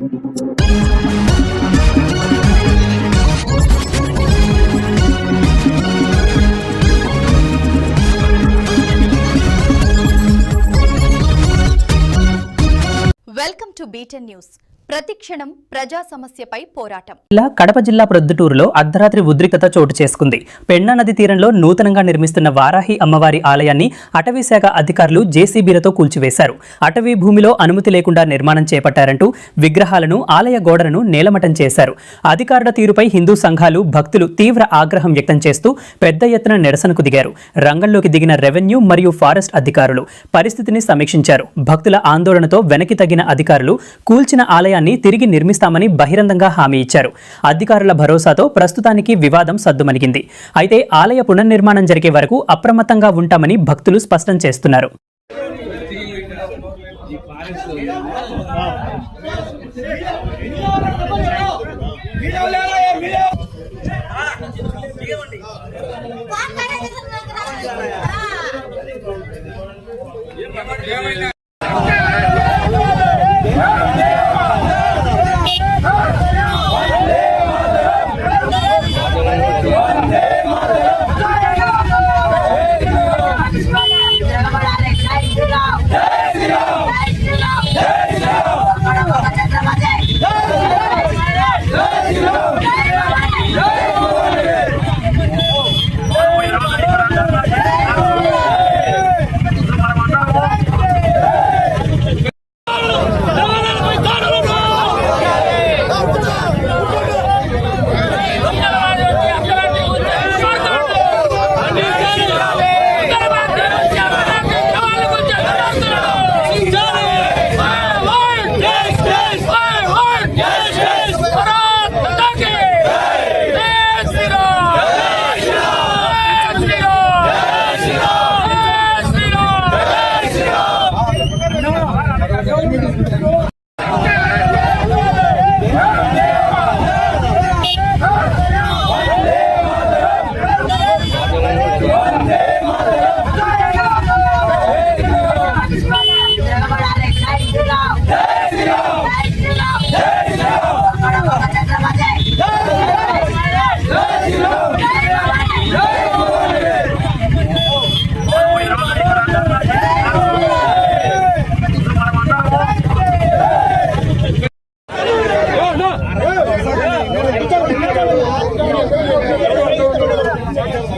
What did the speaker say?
Welcome to Beta News. ప్రతిక్షణం ప్రజా సమస్యపై పోరాటం. ఇలా కడప జిల్లా ప్రొద్దుటూరులో అర్ధరాత్రి ఉద్రిక్తత చోటు చేసుకుంది. పెన్నా నది తీరంలో నూతనంగా నిర్మిస్తున్న వారాహి అమ్మవారి ఆలయాన్ని అటవీ శాఖ అధికారులు జేసీబీలతో కూల్చివేశారు. అటవీ భూమిలో అనుమతి లేకుండా నిర్మాణం చేపట్టారంటూ విగ్రహాలను ఆలయ గోడలను నేలమటం చేశారు. అధికారుల తీరుపై హిందూ సంఘాలు భక్తులు తీవ్ర ఆగ్రహం వ్యక్తం చేస్తూ పెద్ద ఎత్తున నిరసనకు దిగారు. రంగంలోకి దిగిన రెవెన్యూ మరియు ఫారెస్ట్ అధికారులు పరిస్థితిని సమీక్షించారు. భక్తుల ఆందోళనతో వెనక్కి తగిన అధికారులు కూల్చిన ఆలయాన్ని ఆలయాన్ని తిరిగి నిర్మిస్తామని బహిరంగంగా హామీ ఇచ్చారు. అధికారుల భరోసాతో ప్రస్తుతానికి వివాదం సద్దుమణిగింది. అయితే ఆలయ పునర్నిర్మాణం జరిగే వరకు అప్రమత్తంగా ఉంటామని భక్తులు స్పష్టం చేస్తున్నారు. ఏమైనా